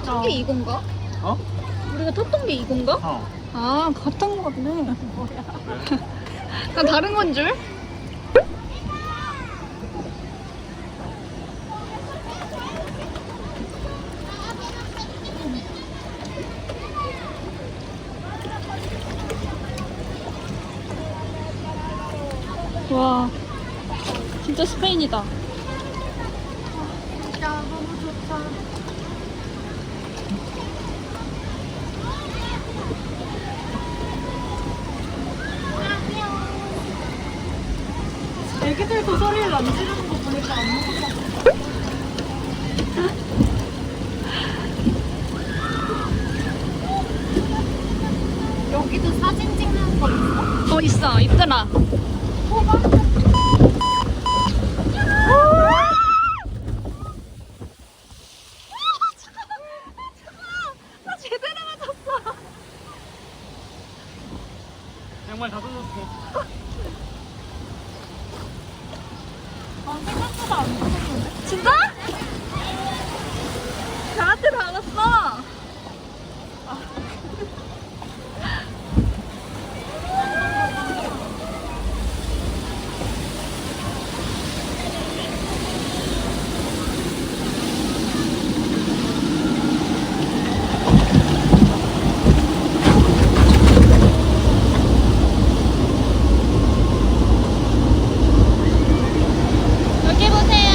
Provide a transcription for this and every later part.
탔던 게 이건가? 어? 우리가 탔던 게 이건가? 어. 아 같은 거 같네. 난 다른 건 줄? 와 진짜 스페인이다. 진짜 너무 좋다. 애기들도 소리를 안 지르는 거 보니까 안 무섭다. 여기도 사진 찍는 거 있어? 어 있어 있더라. 나 제대로 맞았어. 양말 다 젖었어. 아, 생각보다 안 무섭던데? 진짜? 나한테 나갔어. 여기 보세요.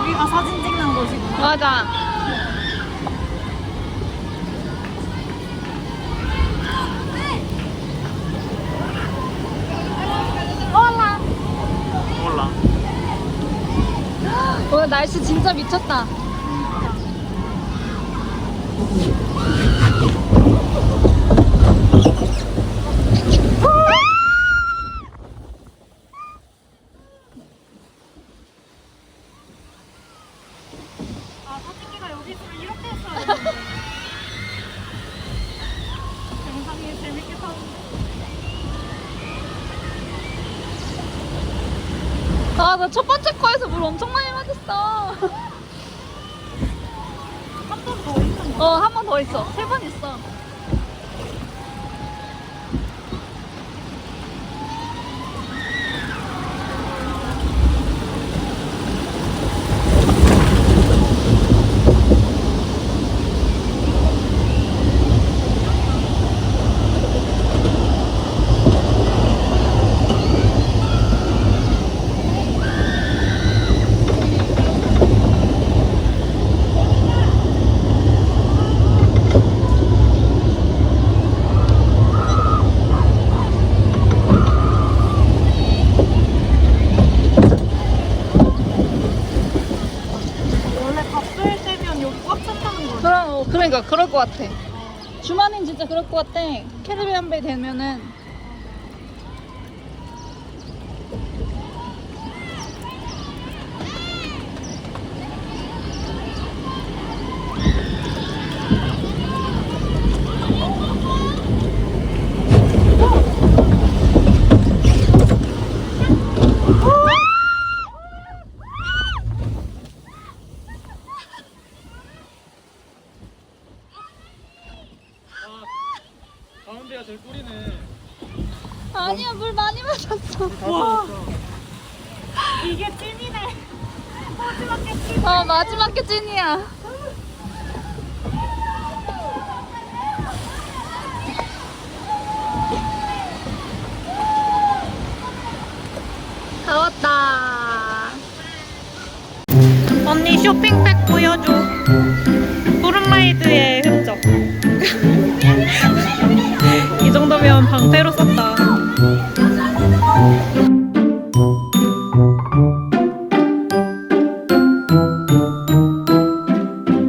여기가 사진 찍는 곳이구나. 맞아. 올라. 몰라. 오늘 날씨 진짜 미쳤다. 아, 사진기가 여기 있으면 이렇게 했어야 되는데. 영상이 재밌게 타는데. 아, 나 첫 번째 거에서 물 엄청 많이 맞았어. 한 번 더 있는 거. 어, 한 번 더 있어. 세 번 있어. 원래 바쁠 때면 여기 꽉 찼다는 거지. 그럼, 어, 그러니까, 그럴 것 같아. 주말엔 진짜 그럴 것 같아. 캐리비안 베이 되면은. 소리야 저 소리는 아니야 물 많이 마셨어. 와 이게 찜이네. 마지막에 찜. 어 마지막 게 찐이야. 다 왔다. 언니 쇼핑백 보여줘. 구름라이드의 흔적. 정도면 방패로 썼다.